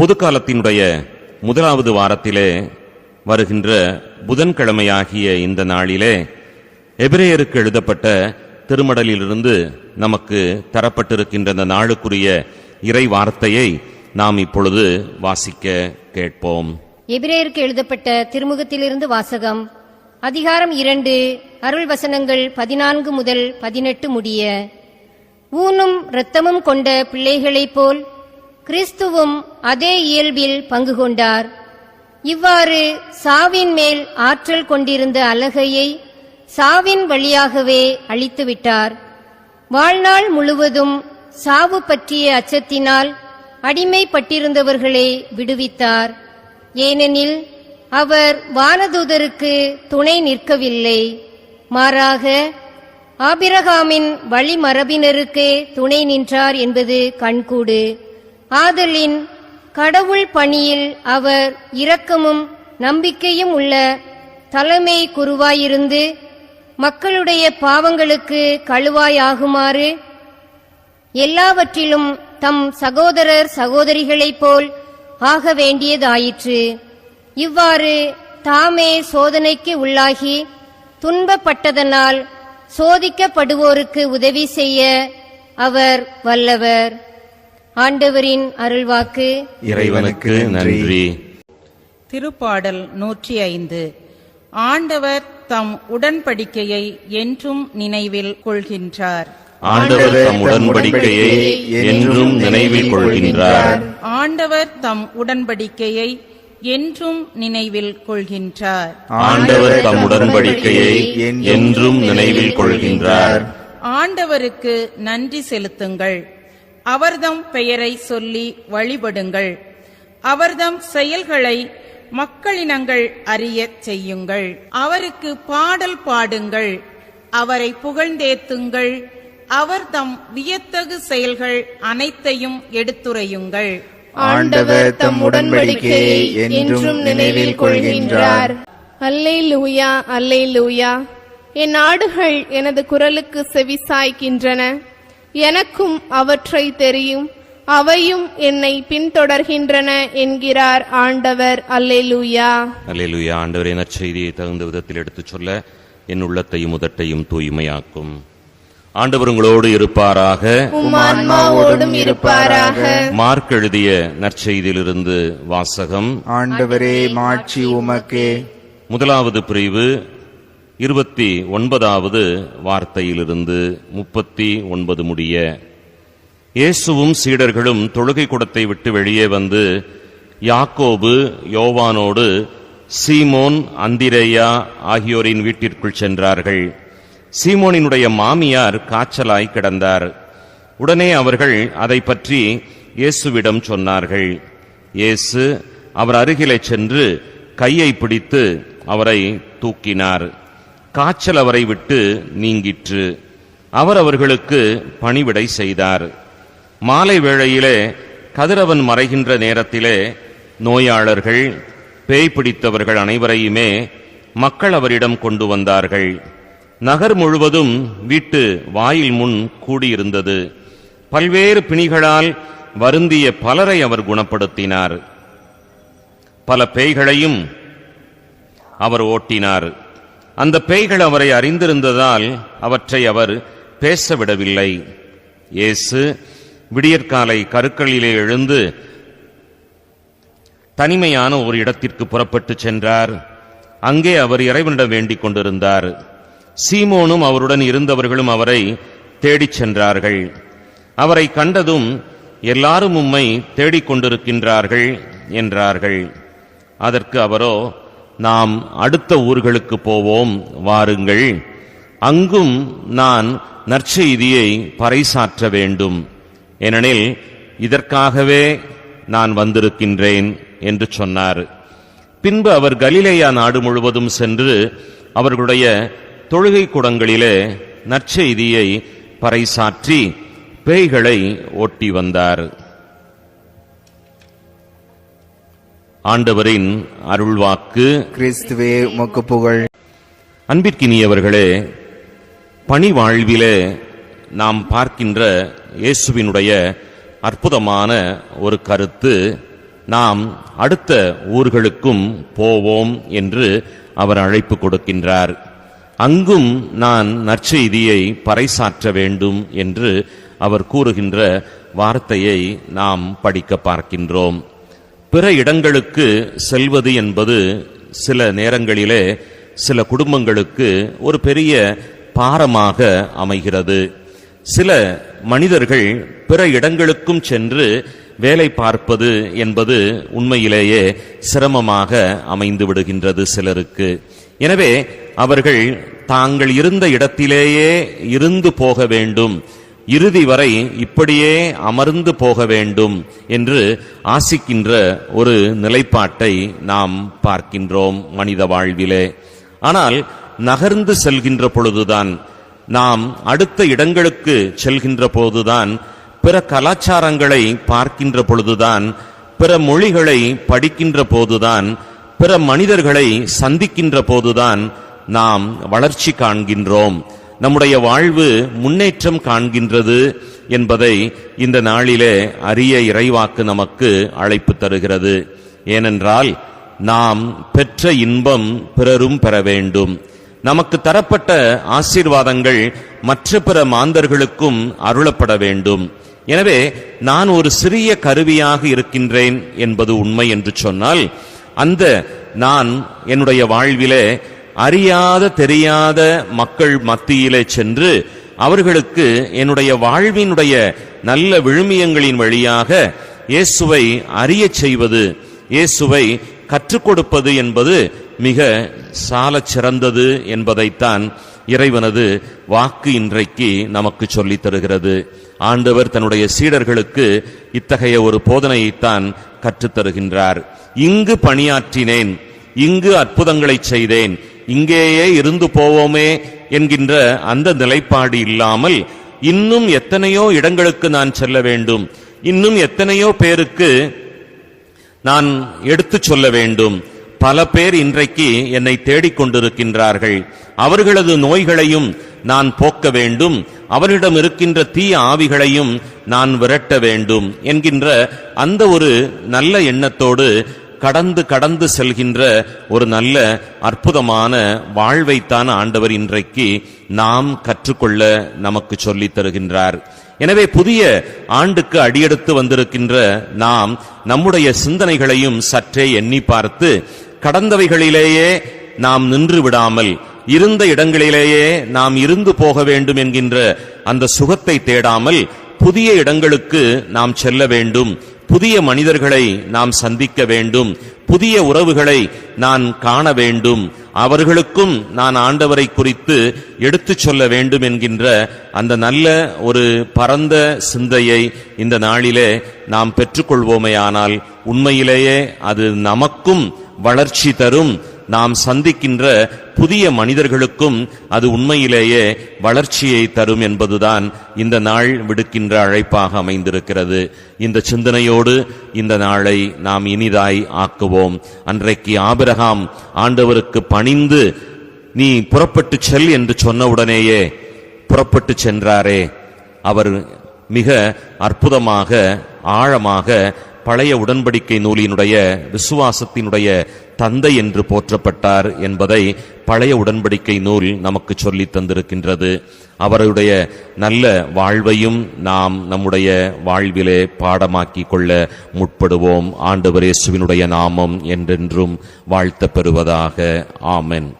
பொதுக்காலத்தினுடைய முதலாவது வாரத்திலே வருகின்ற புதன்கிழமையாகிய இந்த நாளிலே எபிரேயருக்கு எழுதப்பட்ட திருமடலிலிருந்து நமக்கு தரப்பட்டிருக்கின்ற இந்த நாளுக்குரிய இறை வார்த்தையை நாம் இப்பொழுது வாசிக்க கேட்போம். எபிரேயருக்கு எழுதப்பட்ட திருமுகத்திலிருந்து வாசகம் அதிகாரம் இரண்டு அருள் வசனங்கள் பதினான்கு முதல் பதினெட்டு முடிய ஊனும் இரத்தமும் கொண்ட பிள்ளைகளைப் போல் கிறிஸ்துவும் அதே இயல்பில் பங்கு கொண்டார். இவ்வாறு சாவின் மேல் ஆற்றல் கொண்டிருந்த அலகையை சாவின் வழியாகவே அழித்துவிட்டார் வாழ்நாள் முழுவதும் சாவு பற்றிய அச்சத்தினால் அடிமைப்பட்டிருந்தவர்களை விடுவித்தார். ஏனெனில் அவர் வானதூதருக்கு துணை நிற்கவில்லை. மாறாக ஆபிரகாமின் வழிமரபினருக்கே துணை நின்றார் என்பது கண்கூடு. ஆதலின் கடவுள் பணியில் அவர் இரக்கமும் நம்பிக்கையும் உள்ள தலைமை குருவாயிருந்து மக்களுடைய பாவங்களுக்கு கழுவாயாகுமாறு எல்லாவற்றிலும் தம் சகோதரர் சகோதரிகளைப் போல் ஆக வேண்டியதாயிற்று. இவ்வாறு தாமே சோதனைக்கு உள்ளாகி துன்பப்பட்டதனால் சோதிக்கப்படுவோருக்கு உதவி செய்ய அவர் வல்லவர். ஆண்டவரின் அருள்வாக்கு. இறைவனுக்கு நன்றி. திருப்பாடல் நூற்றி ஐந்து. ஆண்டவர் தம் உடன்படிக்கையை என்றும் நினைவில் கொள்கின்றார். ஆண்டவர் தம் உடன்படிக்கையை என்றும் நினைவில் கொள்கின்றார். ஆண்டவர் தம் உடன்படிக்கையை என்றும் நினைவில் கொள்கின்றார். ஆண்டவர் தம் உடன்படிக்கையை என்றும் நினைவில் கொள்கின்றார். ஆண்டவருக்கு நன்றி செலுத்துங்கள். அவர்தம் பெயரை சொல்லி வழிபடுங்கள். அவர்தம் செயல்களை மக்களினங்கள் அறியச் செய்யுங்கள். அவருக்கு பாடல் பாடுங்கள். அவரை புகழ்ந்தேத்துங்கள். அவர் தம் வியத்தகு செயல்கள் அனைத்தையும் எடுத்துரையுங்கள். ஆண்டவர் தம் உடன்படிக்கையை என்றும் நினைவில் கொள்கின்றார். அல்லேலூயா அல்லேலூயா. என் ஆடுகள் எனது குரலுக்கு செவிசாய்க்கின்றன. எனக்கும் அவற்றை தெரியும். அவையும் என்னை பின்தொடர்கின்றன என்கிறார் ஆண்டவர். அல்லேலூயா. அல்லேலூயா. ஆண்டவரே நற்செய்தியை தகுந்த விதத்தில் எடுத்துச் சொல்ல என் உள்ளத்தையும் உதட்டையும் தூய்மையாக்கும். ஆண்டவர் உங்களோடு இருப்பாராக. ஆன்மாவோடும் இருப்பாராக. மார்க் எழுதிய நற்செய்தியிலிருந்து வாசகம். ஆண்டவரே மாட்சி உமக்கே. முதலாவது பிரிவு இருபத்தி ஒன்பதாவது வார்த்தையிலிருந்து முப்பத்தி ஒன்பது முடிய இயேசுவும் சீடர்களும் தொழுகை கூடத்தை விட்டு வெளியே வந்து யாக்கோபு யோவானோடு சீமோன் அந்திரேயா ஆகியோரின் வீட்டிற்குள் சென்றார்கள். சீமோனினுடைய மாமியார் காய்ச்சலாய் கிடந்தார். உடனே அவர்கள் அதை பற்றி இயேசுவிடம் சொன்னார்கள். இயேசு அவர் அருகிலே சென்று கையை பிடித்து அவரை தூக்கினார். காய்ச்சல் அவரை விட்டு நீங்கிற்று. அவர் அவர்களுக்கு பணிவிடை செய்தார். மாலை வேளையிலே கதிரவன் மறைகின்ற நேரத்திலே நோயாளர்கள் பேய் பிடித்தவர்கள் அனைவரையுமே மக்கள் அவரிடம் கொண்டு வந்தார்கள். நகர் முழுவதும் வீட்டு வாயில் முன் கூடியிருந்தது. பல்வேறு பிணிகளால் வருந்திய பலரை அவர் குணப்படுத்தினார். பல பேய்களையும் அவர் ஓட்டினார். அந்த பேய்கள் அவரை அறிந்திருந்ததால் அவற்றை அவர் பேசவிடவில்லை. இயேசு விடியற்காலை கருக்களிலே எழுந்து தனிமையான ஒரு இடத்திற்கு புறப்பட்டு சென்றார். அங்கே அவர் இறைவனிடம் வேண்டிக் கொண்டிருந்தார். சீமோனும் அவருடன் இருந்தவர்களும் அவரை தேடிச் சென்றார்கள். அவரை கண்டதும் எல்லாரும் உம்மை தேடிக் கொண்டிருக்கின்றார்கள் என்றார்கள். அதற்கு அவரோ நாம் அடுத்த ஊர்களுக்கு போவோம் வாருங்கள். அங்கும் நான் நற்செய்தியை பறைசாற்ற வேண்டும். ஏனெனில் இதற்காகவே நான் வந்திருக்கின்றேன் என்று சொன்னார். பின்பு அவர் கலிலேயா நாடு முழுவதும் சென்று அவர்களுடைய தொழுகை குடங்களிலே நற்செய்தியை பறைசாற்றி பேய்களை ஓட்டி வந்தார். ஆண்டவரின் அருள்வாக்கு. கிறிஸ்துவே உமக்கு புகழ். அன்பிற்கினியவர்களே பணி வாழ்விலே நாம் பார்க்கின்ற இயேசுவினுடைய அற்புதமான ஒரு கருத்து நாம் அடுத்த ஊர்களுக்கும் போவோம் என்று அவர் அழைப்பு கொடுக்கின்றார். அங்கும் நான் நற்செய்தியை பறைசாற்ற வேண்டும் என்று அவர் கூறுகின்ற வார்த்தையை நாம் படிக்க பார்க்கின்றோம். பிற இடங்களுக்கு செல்வது என்பது சில நேரங்களிலே சில குடும்பங்களுக்கு ஒரு பெரிய பாரமாக அமைகிறது. சில மனிதர்கள் பிற இடங்களுக்கும் சென்று வேலை பார்ப்பது என்பது உண்மையிலேயே சிரமமாக அமைந்து விடுகின்றது சிலருக்கு. எனவே அவர்கள் தாங்கள் இருந்த இடத்திலேயே இருந்து போக வேண்டும். இறுதி வரை இப்படியே அமர்ந்து போக வேண்டும் என்று ஆசிக்கின்ற ஒரு நிலைப்பாட்டை நாம் பார்க்கின்றோம் மனித வாழ்விலே. ஆனால் நகர்ந்து செல்கின்ற பொழுதுதான் நாம் அடுத்த இடங்களுக்கு செல்கின்ற போதுதான் பிற கலாச்சாரங்களை பார்க்கின்ற பொழுதுதான் பிற மொழிகளை படிக்கின்ற போதுதான் பிற மனிதர்களை சந்திக்கின்ற போதுதான் நாம் வளர்ச்சி காண்கின்றோம். நம்முடைய வாழ்வு முன்னேற்றம் காண்கின்றது என்பதை இந்த நாளிலே அரிய இறைவாக்கு நமக்கு அழைப்பு தருகிறது. ஏனென்றால் நாம் பெற்ற இன்பம் பிறரும் பெற வேண்டும். நமக்கு தரப்பட்ட ஆசீர்வாதங்கள் மற்ற பிற மாந்தர்களுக்கும் அருளப்பட வேண்டும். எனவே நான் ஒரு சிறிய கருவியாக இருக்கின்றேன் என்பது உண்மை என்று சொன்னால் அந்த நான் என்னுடைய வாழ்விலே அறியாத தெரியாத மக்கள் மத்தியிலே சென்று அவர்களுக்கு என்னுடைய வாழ்வினுடைய நல்ல விழுமியங்களின் வழியாக இயேசுவை அறியச் செய்வது இயேசுவை கற்றுக் கொடுப்பது என்பது மிக சால சிறந்தது என்பதைத்தான் இறைவனது வாக்கு இன்றைக்கு நமக்கு சொல்லித் தருகிறது. ஆண்டவர் தன்னுடைய சீடர்களுக்கு இத்தகைய ஒரு போதனையைத்தான் கற்றுத்தருகின்றார் இங்கு பணியாற்றினேன் இங்கு அற்புதங்களை செய்தேன் இங்கேயே இருந்து போவோமே என்கின்ற அந்த நிலைப்பாடு இல்லாமல் இன்னும் எத்தனையோ இடங்களுக்கு நான் செல்ல வேண்டும். இன்னும் எத்தனையோ பேருக்கு நான் எடுத்துச் சொல்ல வேண்டும். பல பேர் இன்றைக்கு என்னை தேடிக் கொண்டிருக்கின்றார்கள். அவர்களது நோய்களையும் நான் போக்க வேண்டும். அவரிடம் இருக்கின்ற தீய ஆவிகளையும் நான் விரட்ட வேண்டும் என்கின்ற அந்த ஒரு நல்ல எண்ணத்தோடு கடந்து கடந்து செல்கின்ற ஒரு நல்ல அற்புதமான வாழ்வைத்தான் ஆண்டவர் இன்றைக்கு நாம் கற்றுக்கொள்ள நமக்கு சொல்லித் தருகின்றார். எனவே புதிய ஆண்டுக்கு அடியெடுத்து வந்திருக்கின்ற நாம் நம்முடைய சிந்தனைகளையும் சற்றே எண்ணி பார்த்து கடந்தவைகளிலேயே நாம் நின்று விடாமல் இருந்த இடங்களிலேயே நாம் இருந்து போக வேண்டும் என்கின்ற அந்த சுகத்தை தேடாமல் புதிய இடங்களுக்கு நாம் செல்ல வேண்டும். புதிய மனிதர்களை நாம் சந்திக்க வேண்டும். புதிய உறவுகளை நான் காண வேண்டும். அவர்களுக்கும் நான் ஆண்டவரை குறித்து எடுத்துச் சொல்ல வேண்டும் என்கின்ற அந்த நல்ல ஒரு பரந்த சிந்தையை இந்த நாளிலே நாம் பெற்றுக்கொள்வோமேயானால் உண்மையிலேயே அது நமக்கும் வளர்ச்சி தரும். நாம் சந்திக்கின்ற புதிய மனிதர்களுக்கும் அது உண்மையிலேயே வளர்ச்சியை தரும் என்பதுதான் இந்த நாள் விடுக்கின்ற அழைப்பாக அமைந்திருக்கிறது. இந்த சிந்தனையோடு இந்த நாளை நாம் இனிதாய் ஆக்குவோம். அன்றைக்கு ஆபிரகாம் ஆண்டவருக்கு பணிந்து நீ புறப்பட்டு செல் என்று சொன்னவுடனேயே புறப்பட்டு சென்றாரே. அவர் மிக அற்புதமாக ஆழமாக பழைய உடன்படிக்கை நூலினுடைய விசுவாசத்தினுடைய தந்தை என்று போற்றப்பட்டார் என்பதை பழைய உடன்படிக்கை நூல் நமக்கு சொல்லித் தந்திருக்கின்றது. அவருடைய நல்ல வாழ்வையும் நாம் நம்முடைய வாழ்விலே பாடமாக்கி கொள்ள முற்படுவோம். ஆண்டவர் இயேசுவினுடைய நாமம் என்றென்றும் வாழ்த்த பெறுவதாக. ஆமென்.